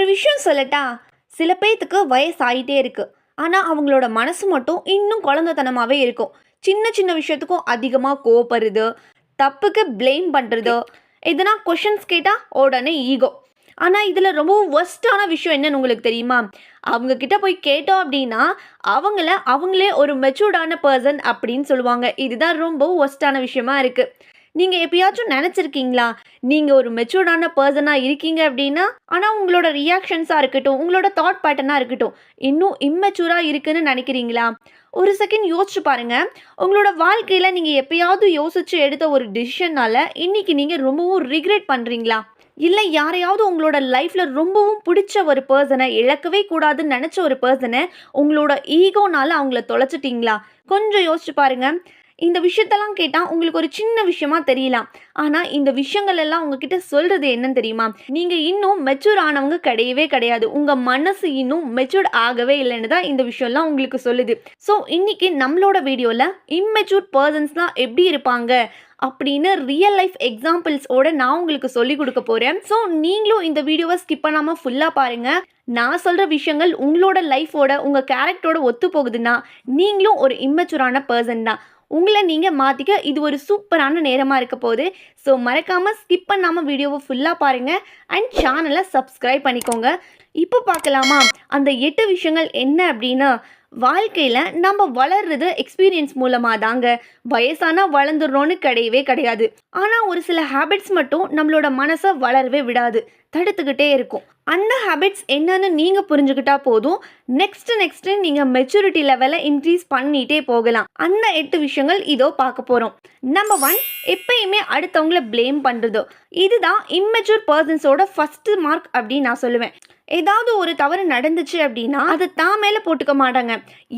ஒரு விஷயம் சொல்லட்டா சில பேர்த்துக்கு வயசாகிட்டே இருக்குது இருக்கு. ஆனால் அவங்களோட மனசு மட்டும் இன்னும் குழந்தைத்தனமாகவே இருக்கும். சின்ன சின்ன விஷயத்துக்கும் அதிகமாக கோவப்படுறது தப்புக்கு ப்ளேம் பண்ணுறது எதனா கொஷின்ஸ் கேட்டால் உடனே ஈகோ ஆனால் இதில் ரொம்பவும் ஒஸ்ட்டான விஷயம் என்னன்னு உங்களுக்கு தெரியுமா? அவங்க கிட்ட போய் கேட்டோம் அப்படின்னா அவங்கள அவங்களே ஒரு மெச்சூர்டான பர்சன் அப்படின்னு சொல்லுவாங்க. இதுதான் ரொம்ப ஒஸ்ட்டான விஷயமா இருக்குது நீங்கள் எப்பயாச்சும் நினச்சிருக்கீங்களா? நீங்கள் ஒரு மெச்சூர்டான பர்சனாக இருக்கீங்க அப்படின்னா ஆனால் உங்களோட ரியாக்ஷன்ஸாக இருக்கட்டும் உங்களோட தாட் பேட்டர்னாக இருக்கட்டும் இன்னும் இம்மெச்சூராக இருக்குன்னு நினைக்கிறீங்களா? ஒரு செகண்ட் யோசிச்சு பாருங்கள் உங்களோட வாழ்க்கையில் நீங்கள் எப்பயாவது யோசித்து எடுத்த ஒரு டிசிஷனால் இன்றைக்கி நீங்கள் ரொம்பவும் ரிக்ரெட் பண்ணுறீங்களா இல்லை யாரையாவது உங்களோட லைஃப்பில் ரொம்பவும் பிடிச்ச ஒரு பர்சனை இழக்கவே கூடாதுன்னு நினச்ச ஒரு பர்சனை உங்களோட ஈகோனால் அவங்கள தொலைச்சிட்டிங்களா? கொஞ்சம் யோசிச்சு பாருங்கள் இந்த விஷயத்தெல்லாம் கேட்டால் உங்களுக்கு ஒரு சின்ன விஷயமா தெரியலாம். ஆனால் இந்த விஷயங்கள் எல்லாம் உங்ககிட்ட சொல்கிறது என்னன்னு தெரியுமா? நீங்கள் இன்னும் மெச்சூர் ஆனவங்க கிடையவே கிடையாது. உங்கள் மனசு இன்னும் மெச்சூர்ட் ஆகவே இல்லைன்னு தான் இந்த விஷயம்லாம் உங்களுக்கு சொல்லுது. ஸோ இன்னைக்கு நம்மளோட வீடியோவில் இம்மெச்சூர் பர்சன்ஸ்லாம் எப்படி இருப்பாங்க அப்படின்னு ரியல் லைஃப் எக்ஸாம்பிள்ஸோட நான் உங்களுக்கு சொல்லிக் கொடுக்க போகிறேன் ஸோ நீங்களும் இந்த வீடியோவை ஸ்கிப் பண்ணாமல் ஃபுல்லாக பாருங்கள் நான் சொல்கிற விஷயங்கள் உங்களோட லைஃபோட உங்கள் கேரக்டரோட ஒத்து போகுதுன்னா நீங்களும் ஒரு இம்மெச்சூரான பர்சன் தான். உங்களை நீங்கள் மாற்றிக்க இது ஒரு சூப்பரான நேரமாக இருக்க போகுது. ஸோ மறக்காமல் ஸ்கிப் பண்ணாமல் வீடியோவை ஃபுல்லாக பாருங்கள் அண்ட் சேனலை சப்ஸ்கிரைப் பண்ணிக்கோங்க. இப்போ பார்க்கலாமா? அந்த எட்டு விஷயங்கள் என்ன அப்படின்னா வாழ்க்கையில் நம்ம வளர்றது எக்ஸ்பீரியன்ஸ் மூலமாக தாங்க வயசானா வளர்ந்துடுறோன்னு கிடையவே கிடையாது. ஆனால் ஒரு சில ஹேபிட்ஸ் மட்டும் நம்மளோட மனசை வளரவே விடாது. தடுத்துக்கிட்டே இருக்கும். அந்த ஹேபிட்ஸ் என்னன்னு நீங்கள் புரிஞ்சுக்கிட்டா போதும். நெக்ஸ்ட் நெக்ஸ்ட் நீங்கள் மெச்சூரிட்டி லெவலை இன்க்ரீஸ் பண்ணிட்டே போகலாம். அந்த எட்டு விஷயங்கள் இதோ பார்க்க போகிறோம் நம்பர் ஒன் எப்பயுமே அடுத்தவங்கள ப்ளேம் பண்ணுறதோ இதுதான் இம்மெச்சூர் பர்சன்ஸோட ஃபஸ்ட்டு மார்க் அப்படின்னு நான் சொல்லுவேன். ஏதாவது ஒரு தவறு நடந்துச்சு அப்படின்னா அதை தான் மேலே போட்டுக்க மாட்டாங்க.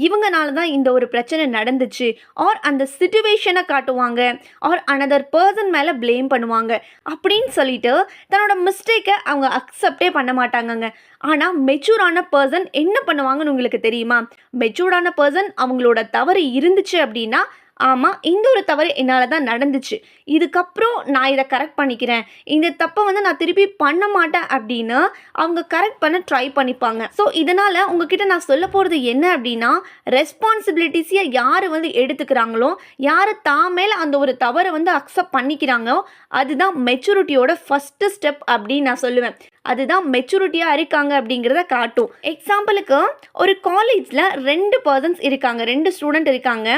இவங்கனால தான் இந்த ஒரு பிரச்சனை நடந்துச்சு. ஆர் அந்த சுச்சுவேஷனை காட்டுவாங்க. ஆர் அனதர் பர்சன் மேலே ப்ளேம் பண்ணுவாங்க. அப்படின்னு சொல்லிட்டு தன்னோட மிஸ்டேக்கை அவங்க அக்செப்டே பண்ண மாட்டாங்கங்க. ஆனால் மெச்சூரான பர்சன் என்ன பண்ணுவாங்கன்னு உங்களுக்கு தெரியுமா? மெச்சூர்டான பர்சன் அவங்களோட தவறு இருந்துச்சு அப்படின்னா ஆமாம் இந்த ஒரு தவறு என்னால் தான் நடந்துச்சு. இதுக்கப்புறம் நான் இதை கரெக்ட் பண்ணிக்கிறேன். இந்த தப்பை வந்து நான் திருப்பி பண்ண மாட்டேன் அப்படின்னு அவங்க கரெக்ட் பண்ண ட்ரை பண்ணிப்பாங்க. ஸோ இதனால் உங்ககிட்ட நான் சொல்ல போகிறது என்ன அப்படின்னா ரெஸ்பான்சிபிலிட்டிஸை யார் வந்து எடுத்துக்கிறாங்களோ யார் தான் மேலே அந்த ஒரு தவறை வந்து அக்செப்ட் பண்ணிக்கிறாங்களோ அதுதான் மெச்சூரிட்டியோட ஃபஸ்ட்டு ஸ்டெப் அப்படின்னு நான் சொல்லுவேன். அதுதான் மெச்சூரிட்டியாக இருக்காங்க அப்படிங்கிறத காட்டும். எக்ஸாம்பிளுக்கு ஒரு காலேஜில் ரெண்டு பர்சன்ஸ் இருக்காங்க ரெண்டு ஸ்டூடெண்ட் இருக்காங்க.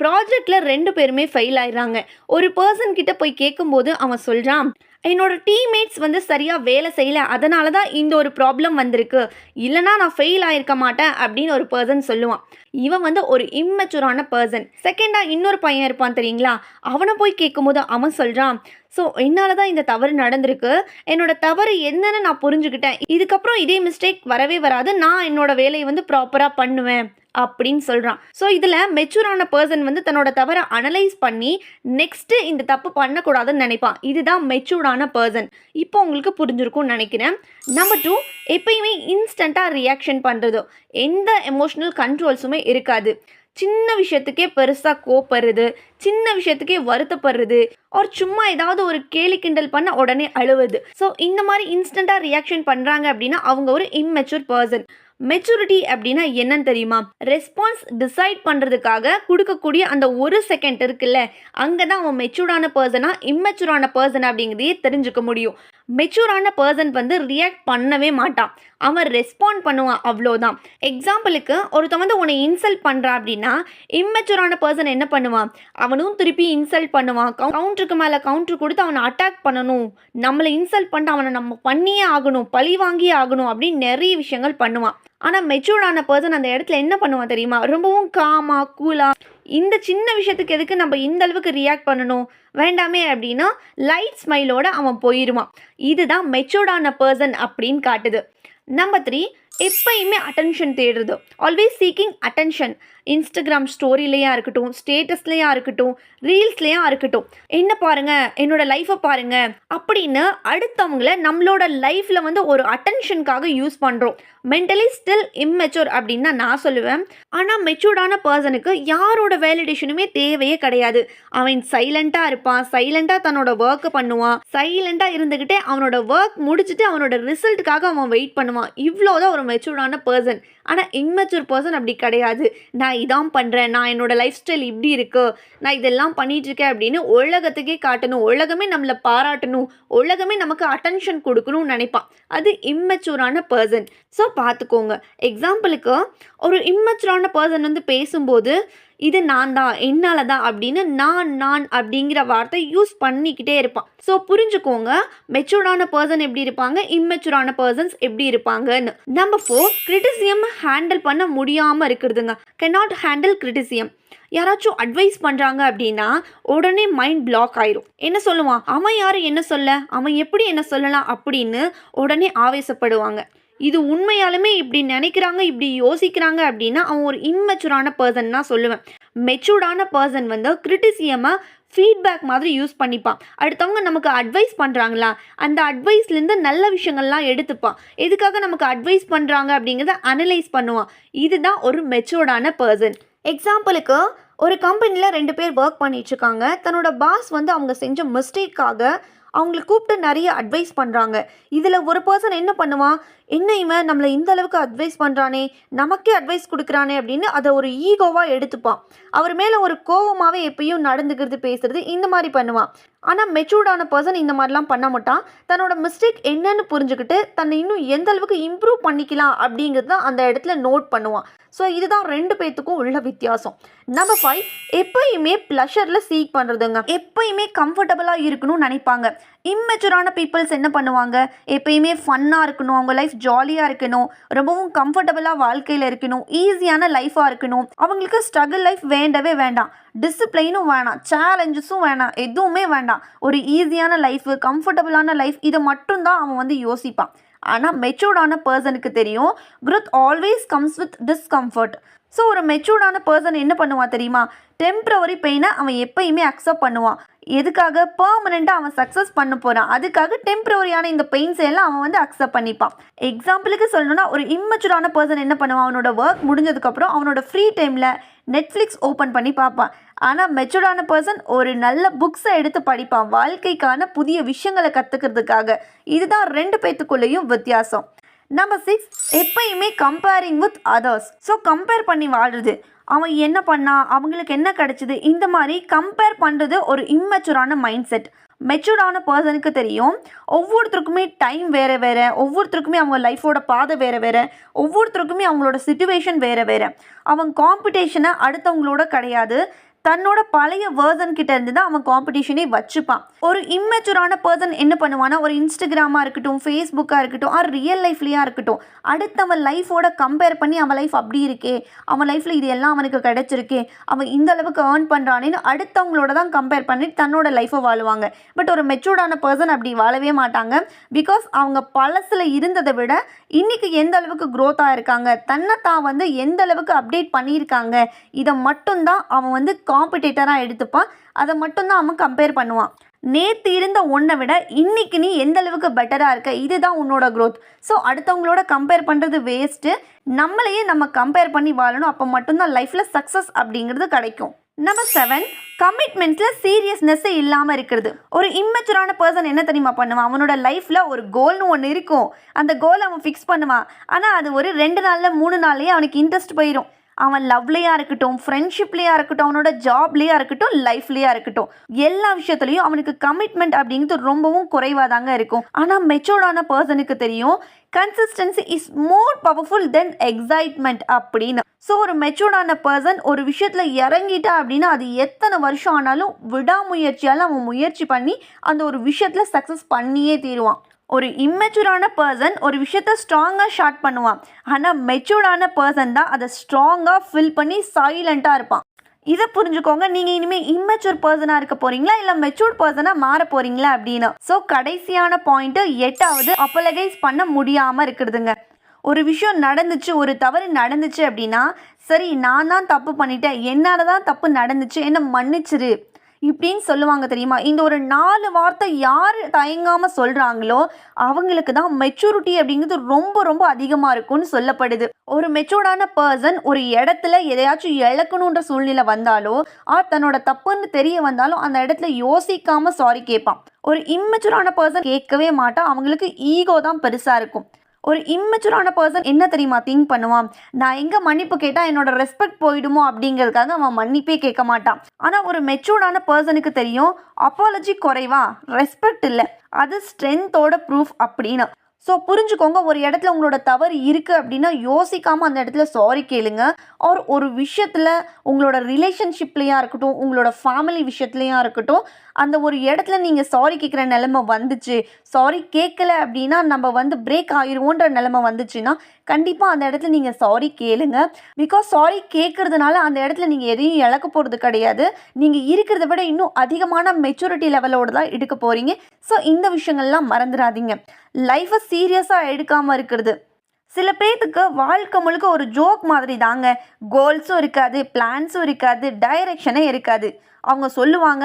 ப்ராஜெக்டில் ரெண்டு பேருமே ஃபெயில் ஆயிடுறாங்க. ஒரு பர்சன் கிட்ட போய் கேட்கும்போது அவன் சொல்கிறான் என்னோட டீம்மேட்ஸ் வந்து சரியாக வேலை செய்யலை. அதனால தான் இந்த ஒரு ப்ராப்ளம் வந்திருக்கு. இல்லைனா நான் ஃபெயில் ஆயிருக்க மாட்டேன் அப்படின்னு ஒரு பர்சன் சொல்லுவான். இவன் வந்து ஒரு இம்மெச்சூரான பர்சன் செகண்டாக இன்னொரு பையன் இருப்பான் தெரியுங்களா? அவனை போய் கேட்கும்போது அவன் சொல்கிறான் ஸோ என்னால் தான் இந்த தவறு நடந்திருக்கு. என்னோட தவறு என்னன்னு நான் புரிஞ்சுக்கிட்டேன். இதுக்கப்புறம் இதே மிஸ்டேக் வரவே வராது. நான் என்னோட வேலையை வந்து ப்ராப்பராக பண்ணுவேன். அப்படின்னு சொல்கிறான் ஸோ இதில் மெச்சூரான பர்சன் வந்து தன்னோட தவறை அனலைஸ் பண்ணி நெக்ஸ்ட்டு இந்த தப்பு பண்ணக்கூடாதுன்னு நினைப்பான். இதுதான் மெச்சூர்டான பர்சன் இப்போ உங்களுக்கு புரிஞ்சிருக்கும்னு நினைக்கிறேன். நம்பர் டூ எப்பயுமே இன்ஸ்டண்ட்டாக ரியாக்ஷன் பண்ணுறதோ எந்த எமோஷ்னல் கண்ட்ரோல்ஸுமே இருக்காது. சின்ன விஷயத்துக்கே பெருசாக கோப்படுறது சின்ன விஷயத்துக்கே வருத்தப்படுறது ஒரு சும்மா ஏதாவது ஒரு கேலி கிண்டல் பண்ண உடனே அழுவது. ஸோ இந்த மாதிரி இன்ஸ்டண்ட்டாக ரியாக்ஷன் பண்ணுறாங்க அப்படின்னா அவங்க ஒரு இம்மெச்சூர் பர்சன் மெச்சூரிட்டி அப்படின்னா என்னன்னு தெரியுமா? ரெஸ்பான்ஸ் டிசைட் பண்ணுறதுக்காக கொடுக்கக்கூடிய அந்த ஒரு செகண்ட் இருக்குல்ல அங்கே தான் அவன் மெச்சூர்டான பர்சனா இம்மெச்சூரான பர்சன் அப்படிங்கிறதையே தெரிஞ்சுக்க முடியும். மெச்சூரான பர்சன் வந்து ரியாக்ட் பண்ணவே மாட்டான். அவன் ரெஸ்பாண்ட் பண்ணுவான் அவ்வளோதான். எக்ஸாம்பிளுக்கு ஒருத்தன் வந்து உன்னை இன்சல்ட் பண்ணுறான் அப்படின்னா இம்மெச்சூரான பர்சன் என்ன பண்ணுவான்? அவனும் திருப்பி இன்சல்ட் பண்ணுவான். கவுண்டருக்கு மேலே கவுண்டர் கொடுத்து அவனை அட்டாக் பண்ணணும். நம்மளை இன்சல்ட் பண்ணிட்டு அவனை நம்ம பண்ணியே ஆகணும் பழி வாங்கியே ஆகணும் அப்படின்னு நிறைய விஷயங்கள் பண்ணுவான். ஆனால் மெச்சூர்டான பர்சன் அந்த இடத்துல என்ன பண்ணுவான் தெரியுமா? ரொம்பவும் காமா கூலா இந்த சின்ன விஷயத்துக்கு எதுக்கு நம்ம இந்த அளவுக்கு ரியாக்ட் பண்ணணும்? வேண்டாமே அப்படின்னா லைட் ஸ்மைலோட அவன் போயிடுவான் இதுதான் மெச்சூர்டான பர்சன் அப்படின்னு காட்டுது. நம்பர் த்ரீ எப்பயுமே அட்டென்ஷன் தேடுறது. ஆல்வேஸ் சீக்கிங் அட்டென்ஷன் இன்ஸ்டாகிராம் ஸ்டோரிலையா இருக்கட்டும் ஸ்டேட்டஸ்லையா இருக்கட்டும் ரீல்ஸ்லையா இருக்கட்டும் என்ன பாருங்கள் என்னோட லைஃப்பை பாருங்கள் அப்படின்னு அடுத்தவங்கள நம்மளோட லைஃப்பில் வந்து ஒரு அட்டென்ஷனுக்காக யூஸ் பண்ணுறோம் மென்டலி ஸ்டில் இம்மெச்சூர் அப்படின்னு தான் நான் சொல்லுவேன். ஆனால் மெச்சூர்டான பர்சனுக்கு யாரோட வேலிடேஷனுமே தேவையே கிடையாது. அவன் சைலண்ட்டாக இருப்பான் சைலண்ட்டாக தன்னோட ஒர்க்கை பண்ணுவான் சைலண்ட்டாக இருந்துக்கிட்டே அவனோட ஒர்க் முடிச்சுட்டு அவனோட ரிசல்ட்டுக்காக அவன் வெயிட் பண்ணுவான். இவ்வளோதான் ஒரு மெச்சூர்டான பர்சன் ஆனால் இம்மெச்சூர் பர்சன் அப்படி கிடையாது. நான் இதான் பண்ணுறேன் நான் என்னோடய லைஃப் ஸ்டைல் இப்படி இருக்குது நான் இதெல்லாம் பண்ணிகிட்ருக்கேன் அப்படின்னு உலகத்துக்கே காட்டணும். உலகமே நம்மளை பாராட்டணும். உலகமே நமக்கு அட்டென்ஷன் கொடுக்கணும்னு நினைப்பான். அது இம்மெச்சூரான பர்சன் ஸோ பார்த்துக்கோங்க. எக்ஸாம்பிளுக்கு ஒரு இம்மெச்சூரான பர்சன் வந்து பேசும்போது இது நான் தான் என்னால் தான் அப்படின்னு நான் நான் அப்படிங்கிற வார்த்தை யூஸ் பண்ணிக்கிட்டே இருப்பான். ஸோ புரிஞ்சுக்கோங்க மெச்சூர்டான பர்சன் எப்படி இருப்பாங்க இம்மெச்சூரான பர்சன்ஸ் எப்படி இருப்பாங்கன்னு. நம்ம ஃபோர் கிரிட்டிசியம் ஹேண்டில் பண்ண முடியாமல் இருக்கிறதுங்க. கெனாட் ஹேண்டில் கிரிட்டிசியம் யாராச்சும் அட்வைஸ் பண்ணுறாங்க அப்படின்னா உடனே மைண்ட் பிளாக் ஆயிரும். என்ன சொல்லுவான்? அவன் யார்? என்ன சொல்ல? அவன் எப்படி என்ன சொல்லலாம் அப்படின்னு உடனே ஆவேசப்படுவாங்க. இது உண்மையாலுமே இப்படி நினைக்கிறாங்க இப்படி யோசிக்கிறாங்க அப்படின்னா அவன் ஒரு இம்மெச்சூரான பர்சன் தான் சொல்லுவேன். மெச்சூர்டான பர்சன் வந்து கிரிட்டிசியமை ஃபீட்பேக் மாதிரி யூஸ் பண்ணிப்பான். அடுத்தவங்க நமக்கு அட்வைஸ் பண்ணுறாங்களா அந்த அட்வைஸ்லேருந்து நல்ல விஷயங்கள்லாம் எடுத்துப்பான். எதுக்காக நமக்கு அட்வைஸ் பண்ணுறாங்க அப்படிங்கிறத அனலைஸ் பண்ணுவான். இதுதான் ஒரு மெச்சூர்டான பர்சன் எக்ஸாம்பிளுக்கு ஒரு கம்பெனியில் ரெண்டு பேர் ஒர்க் பண்ணிகிட்ருக்காங்க தன்னோட பாஸ் வந்து அவங்க செஞ்ச மிஸ்டேக்காக அவங்கள கூப்பிட்டு நிறைய அட்வைஸ் பண்ணுறாங்க இதில் ஒரு பர்சன் என்ன பண்ணுவான்? என்ன இவன் நம்மளை இந்த அளவுக்கு அட்வைஸ் பண்ணுறானே நமக்கே அட்வைஸ் கொடுக்குறானே அப்படின்னு அதை ஒரு ஈகோவாக எடுத்துப்பான். அவர் மேலே ஒரு கோவமாகவே எப்பயும் நடந்துக்கிறது பேசுறது இந்த மாதிரி பண்ணுவான். ஆனால் மெச்சூர்டான பர்சன் இந்த மாதிரிலாம் பண்ண மாட்டான். தன்னோட மிஸ்டேக் என்னன்னு புரிஞ்சுக்கிட்டு தன்னை இன்னும் எந்த அளவுக்கு இம்ப்ரூவ் பண்ணிக்கலாம் அப்படிங்கிறது தான் அந்த இடத்துல நோட் பண்ணுவான். ஸோ இதுதான் ரெண்டு பேர்த்துக்கும் உள்ள வித்தியாசம். நம்பர் ஃபைவ் எப்பயுமே ப்ளஷரில் சீக் பண்ணுறதுங்க எப்பயுமே கம்ஃபர்டபுளாக இருக்கணும்னு நினைப்பாங்க. இம்மெச்சூரான பீப்புள்ஸ் என்ன பண்ணுவாங்க? எப்பயுமே ஃபன்னாக இருக்கணும் அவங்க லைஃப் ஜாலியாக இருக்கணும் ரொம்பவும் கம்ஃபர்டபுளாக வாழ்க்கையில் இருக்கணும் ஈஸியான லைஃபாக இருக்கணும். அவங்களுக்கு ஸ்ட்ரகிள் லைஃப் வேண்டவே வேண்டாம். டிசிப்ளைனும் வேணாம் சேலஞ்சஸும் வேணாம் எதுவுமே வேண்டாம். ஒரு ஈஸியான லைஃப் கம்ஃபர்டபுளான லைஃப் இதை மட்டும்தான் அவன் வந்து யோசிப்பான். ஆனால் மெச்சூர்டான பர்சனுக்கு தெரியும். Growth always comes with discomfort so ஒரு மெச்சூர்டான பர்சன் என்ன பண்ணுவான் தெரியுமா? டெம்ப்ரவரி பெயினை அவன் எப்பயுமே அக்செப்ட் பண்ணுவான். எதுக்காக? பர்மனெண்ட்டாக அவன் சக்ஸஸ் பண்ண போகிறான் அதுக்காக டெம்ப்ரவரியான இந்த பெயின்ஸ் எல்லாம் அவன் வந்து அக்செப்ட் பண்ணிப்பான். எக்ஸாம்பிளுக்கு சொல்லணும்னா ஒரு இம்மெச்சூரான பர்சன் என்ன பண்ணுவான் அவனோட ஒர்க் முடிஞ்சதுக்கப்புறம் அவனோட ஃப்ரீ டைமில் நெட்ஃப்ளிக்ஸ் ஓப்பன் பண்ணி பார்ப்பான். ஆனால் மெச்சூர்டான பர்சன் ஒரு நல்ல புக்ஸை எடுத்து படிப்பான். வாழ்க்கைக்கான புதிய விஷயங்களை கற்றுக்கிறதுக்காக இதுதான் ரெண்டு பேத்துக்குள்ளேயும் வித்தியாசம். நம்பர் சிக்ஸ் எப்பயுமே comparing with others so compare பண்ணி வாழ்றது. அவன் என்ன பண்ணா அவங்களுக்கு என்ன கிடைச்சிது? இந்த மாதிரி கம்பேர் பண்ணுறது ஒரு இம்மெச்சூரான மைண்ட் செட் மெச்சூர்டான பர்சனுக்கு தெரியும். ஒவ்வொருத்தருக்குமே டைம் வேறு வேறு. ஒவ்வொருத்தருக்குமே அவங்க லைஃபோட பாதை வேறு வேறு. ஒவ்வொருத்தருக்குமே அவங்களோட சுச்சுவேஷன் வேறு வேறு. அவங்க காம்படிஷனை அடுத்தவங்களோட கிடையாது. தன்னோட பழைய வேர்சன் கிட்ட இருந்து தான் அவன் காம்படிஷனே வச்சுப்பான். ஒரு இம்மெச்சூரான பர்சன் என்ன பண்ணுவானா ஒரு இன்ஸ்டாகிராமாக இருக்கட்டும் ஃபேஸ்புக்காக இருக்கட்டும் ஆர் ரியல் லைஃப்லேயா இருக்கட்டும் அடுத்தவன் லைஃபோட கம்பேர் பண்ணி அவன் லைஃப் அப்படி இருக்கே அவன் லைஃப்பில் இது எல்லாம் அவனுக்கு கிடைச்சிருக்கே அவன் இந்த அளவுக்கு ஏர்ன் பண்ணுறானேன்னு அடுத்தவங்களோட தான் கம்பேர் பண்ணி தன்னோட லைஃப்பை வாழுவாங்க. பட் ஒரு மெச்சூர்டான பர்சன் அப்படி வாழவே மாட்டாங்க. பிகாஸ் அவங்க பழசில் இருந்ததை விட இன்னைக்கு எந்த அளவுக்கு க்ரோத்தாக இருக்காங்க தன்னை தான் வந்து எந்த அளவுக்கு அப்டேட் பண்ணியிருக்காங்க இதை மட்டும்தான் அவன் வந்து காம்படிட்டராக எடுத்துப்பான். அதை மட்டும்தான் அவன் கம்பேர் பண்ணுவான். நேற்று இருந்த ஒன்றை விட இன்னைக்கு நீ எந்த அளவுக்கு பெட்டராக இருக்க? இதுதான் உன்னோட க்ரோத் ஸோ அடுத்தவங்களோட கம்பேர் பண்ணுறது வேஸ்ட்டு நம்மளையே நம்ம கம்பேர் பண்ணி வாழணும். அப்போ மட்டும்தான் லைஃப்பில் சக்ஸஸ் அப்படிங்கிறது கிடைக்கும். நம்பர் செவன் கமிட்மெண்ட்ஸில் சீரியஸ்னஸ்ஸே இல்லாமல் இருக்கிறது. ஒரு இம்மெச்சூரான பர்சன் என்ன தெரியுமா பண்ணுவான்? அவனோட லைஃப்பில் ஒரு கோல்னு ஒன்று இருக்கும். அந்த கோலை அவன் ஃபிக்ஸ் பண்ணுவான். ஆனால் அது ஒரு ரெண்டு நாளில் மூணு நாள்லேயே அவனுக்கு இன்ட்ரெஸ்ட் போயிடும் அவன் லவ்லையாக இருக்கட்டும் ஃப்ரெண்ட்ஷிப்லேயா இருக்கட்டும் அவனோட ஜாப்லேயா இருக்கட்டும் லைஃப்லேயா இருக்கட்டும். எல்லா விஷயத்துலையும் அவனுக்கு கமிட்மெண்ட் அப்படிங்கிறது ரொம்பவும் குறைவாக தாங்க இருக்கும் ஆனால் மெச்சோர்டான பர்சனுக்கு தெரியும் consistency is more powerful then excitement அப்படின்னு. ஸோ ஒரு மெச்சூர்டான பர்சன் ஒரு விஷயத்தில் இறங்கிட்டா அப்படின்னா அது எத்தனை வருஷம் ஆனாலும் விடாமுயற்சியால் அவன் முயற்சி பண்ணி அந்த ஒரு விஷயத்தில் சக்ஸஸ் பண்ணியே தீருவான். ஒரு இம்மெச்சூரான பர்சன் ஒரு விஷயத்த ஸ்ட்ராங்காக ஷார்ட் பண்ணுவான். ஆனால் மெச்சூர்டான பர்சன் தான் அதை ஸ்ட்ராங்காக ஃபில் பண்ணி சைலண்ட்டாக இருப்பான். இதை புரிஞ்சுக்கோங்க. நீங்கள் இனிமேல் இம்மெச்சூர் பர்சனாக இருக்க போகிறீங்களா இல்லை மெச்சூர் பர்சனாக மாற போகிறீங்களா அப்படின்னு? ஸோ கடைசியான பாயிண்ட்டு எட்டாவது அப்பலகைஸ் பண்ண முடியாமல் இருக்கிறதுங்க. ஒரு விஷயம் நடந்துச்சு ஒரு தவறு நடந்துச்சு அப்படின்னா சரி நான் தான் தப்பு பண்ணிட்டேன். என்னால் தான் தப்பு நடந்துச்சு. என்னை மன்னிச்சிரு. இப்படின்னு சொல்லுவாங்க தெரியுமா? இந்த ஒரு நாலு வார்த்தை யார் தயங்காமல் சொல்கிறாங்களோ அவங்களுக்கு தான் மெச்சூரிட்டி அப்படிங்கிறது ரொம்ப ரொம்ப அதிகமாக இருக்கும்னு சொல்லப்படுது. ஒரு மெச்சூர்டான பர்சன் ஒரு இடத்துல எதையாச்சும் இழக்கணுன்ற சூழ்நிலை வந்தாலோ ஆர் தன்னோட தப்புன்னு தெரிய வந்தாலும் அந்த இடத்துல யோசிக்காமல் சாரி கேட்பான் ஒரு இம்மெச்சூரான பர்சன் கேட்கவே மாட்டான் அவங்களுக்கு ஈகோ தான் பெருசாக இருக்கும். ஒரு இம்மெச்சூரான பர்சன் என்ன தெரியுமா திங்க் பண்ணுவான்? நான் எங்கே மன்னிப்பு கேட்டால் என்னோட ரெஸ்பெக்ட் போயிடுமோ அப்படிங்கிறதுக்காக அவன் மன்னிப்பே கேட்க மாட்டான். ஆனால் ஒரு மெச்சூர்டான பர்சனுக்கு தெரியும் அப்பாலஜி குறைவா? ரெஸ்பெக்ட் இல்லை. அது ஸ்ட்ரென்த்தோட ப்ரூஃப் அப்படின்னு. ஸோ புரிஞ்சுக்கோங்க ஒரு இடத்துல உங்களோட தவறு இருக்குது அப்படின்னா யோசிக்காமல் அந்த இடத்துல சாரி கேளுங்க. ஆர் ஒரு விஷயத்தில் உங்களோட ரிலேஷன்ஷிப்லேயா இருக்கட்டும் உங்களோட ஃபேமிலி விஷயத்துலையா இருக்கட்டும் அந்த ஒரு இடத்துல நீங்கள் சாரி கேட்குற நிலமை வந்துச்சு. சாரி கேட்கல அப்படின்னா நம்ம வந்து பிரேக் ஆயிடுவோன்ற நிலமை வந்துச்சுன்னா கண்டிப்பாக அந்த இடத்துல நீங்கள் சாரி கேளுங்க. பிகாஸ் சாரி கேட்குறதுனால அந்த இடத்துல நீங்கள் எதையும் இழக்க போகிறது கிடையாது. நீங்கள் இருக்கிறத விட இன்னும் அதிகமான மெச்சூரிட்டி லெவலோடு தான் எடுக்க போகிறீங்க ஸோ இந்த விஷயங்கள்லாம் மறந்துடாதீங்க. லைஃப்பை சீரியஸாக எடுக்காமல் இருக்கிறது. சில பேர்த்துக்கு வாழ்க்கை முழுக்க ஒரு ஜோக் மாதிரி தாங்க. கோல்ஸும் இருக்காது பிளான்ஸும் இருக்காது டைரக்ஷனே இருக்காது. அவங்க சொல்லுவாங்க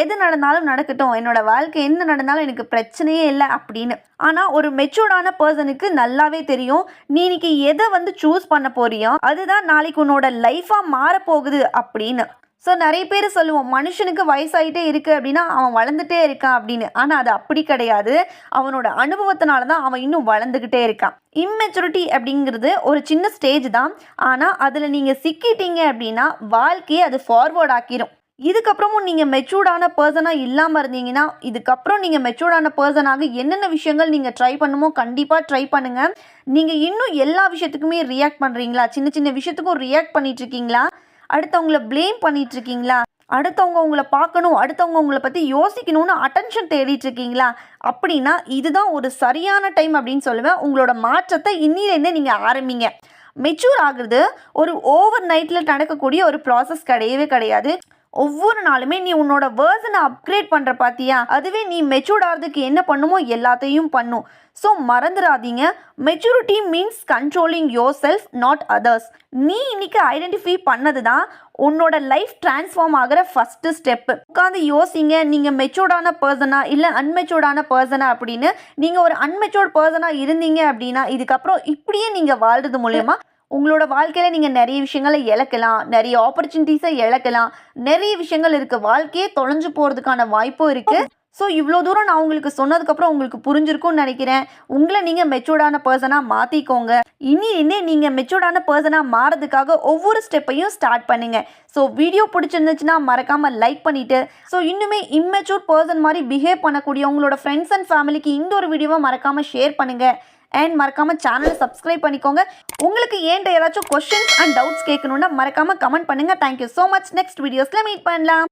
எது நடந்தாலும் நடக்கட்டும். என்னோட வாழ்க்கை என்ன நடந்தாலும் எனக்கு பிரச்சனையே இல்லை அப்படின்னு. ஆனால் ஒரு மெச்சூர்டான பர்சனுக்கு நல்லாவே தெரியும் நீ இன்னைக்கு எதை வந்து சூஸ் பண்ண போறியோ அதுதான் நாளைக்கு உன்னோட லைஃபாக மாறப்போகுது அப்படின்னு. ஸோ நிறைய பேர் சொல்லுவோம் மனுஷனுக்கு வயசாகிட்டே இருக்குது அப்படின்னா அவன் வளர்ந்துட்டே இருக்கான் அப்படின்னு. ஆனால் அது அப்படி கிடையாது. அவனோட அனுபவத்தினால தான் அவன் இன்னும் வளர்ந்துக்கிட்டே இருக்கான். இம்மெச்சூரிட்டி அப்படிங்கிறது ஒரு சின்ன ஸ்டேஜ் தான். ஆனால் அதில் நீங்கள் சிக்கிட்டீங்க அப்படின்னா வாழ்க்கையை அது ஃபார்வேர்ட் ஆக்கிரும். இதுக்கப்புறமும் நீங்கள் மெச்சூர்டான பர்சனாக இல்லாமல் இருந்தீங்கன்னா இதுக்கப்புறம் நீங்கள் மெச்சூர்டான பர்சனாக என்னென்ன விஷயங்கள் நீங்கள் ட்ரை பண்ணுமோ கண்டிப்பாக ட்ரை பண்ணுங்கள் நீங்கள் இன்னும் எல்லா விஷயத்துக்குமே ரியாக்ட் பண்ணுறீங்களா சின்ன சின்ன விஷயத்துக்கும் ரியாக்ட் பண்ணிகிட்ருக்கீங்களா அடுத்தவங்கள ப்ளேம் பண்ணிகிட்ருக்கீங்களா அடுத்தவங்க உங்களை பார்க்கணும் அடுத்தவங்க உங்களை பற்றி யோசிக்கணும்னு அட்டென்ஷன் தேடிட்டு இருக்கீங்களா அப்படின்னா இதுதான் ஒரு சரியான டைம் அப்படின்னு சொல்லுவேன். உங்களோட மாற்றத்தை இன்னிலேருந்தே நீங்கள் ஆரம்பிங்க. மெச்சூர் ஆகுறது ஒரு ஓவர் நைட்டில் நடக்கக்கூடிய ஒரு ப்ராசஸ் கிடையவே கிடையாது. ஒவ்வொரு நாளுமே நீ உன்னோட வேர்ஷனை அப்கிரேட் பண்ணுற பார்த்தியா அதுவே நீ மெச்சூர்ட் ஆகிறதுக்கு என்ன பண்ணுமோ எல்லாத்தையும் பண்ணும். ஸோ மறந்துடாதீங்க maturity means controlling yourself not others நீ இன்னைக்கு ஐடென்டிஃபை பண்ணது தான் உன்னோட லைஃப் டிரான்ஸ்ஃபார்ம் ஆகிற ஃபஸ்ட்டு ஸ்டெப்பு உட்காந்து யோசிங்க நீங்கள் மெச்சூர்டான பர்சனா இல்லை அன்மெச்சூர்டான பர்சனா அப்படின்னு. நீங்கள் ஒரு அன்மெச்சூர்ட் பர்சனாக இருந்தீங்க அப்படின்னா இதுக்கப்புறம் இப்படியே நீங்கள் வாழ்றது மூலயமா உங்களோட வாழ்க்கையில் நீங்கள் நிறைய விஷயங்களை இழக்கலாம் நிறைய ஆப்பர்ச்சுனிட்டிஸை இழக்கலாம். நிறைய விஷயங்கள் இருக்குது வாழ்க்கையே தொலைஞ்சு போகிறதுக்கான வாய்ப்பும் இருக்குது ஸோ இவ்வளோ தூரம் நான் உங்களுக்கு சொன்னதுக்கப்புறம் உங்களுக்கு புரிஞ்சிருக்கும்னு நினைக்கிறேன். உங்களை நீங்கள் மெச்சூர்டான பர்சனாக மாற்றிக்கோங்க இனி இன்னே நீங்கள் மெச்சூர்டான பர்சனாக மாறதுக்காக ஒவ்வொரு ஸ்டெப்பையும் ஸ்டார்ட் பண்ணுங்க. ஸோ வீடியோ பிடிச்சிருந்துச்சுன்னா மறக்காமல் லைக் பண்ணிவிட்டு ஸோ இன்னுமே இம்மெச்சூர் பர்சன் மாதிரி பிஹேவ் பண்ணக்கூடிய உங்களோட ஃப்ரெண்ட்ஸ் அண்ட் ஃபேமிலிக்கு இந்த ஒரு வீடியோவை மறக்காமல் ஷேர் பண்ணுங்கள் அண்ட் மறக்காமல் சேனலை சப்ஸ்கிரைப் பண்ணிக்கோங்க. உங்களுக்கு ஏன்ட்ட ஏதாச்சும் கொஷின்ஸ் அண்ட் டவுட்ஸ் கேட்கணுன்னா மறக்காமல் கமெண்ட் பண்ணுங்கள் thank you so much next வீடியோஸில் மீட் பண்ணலாம்.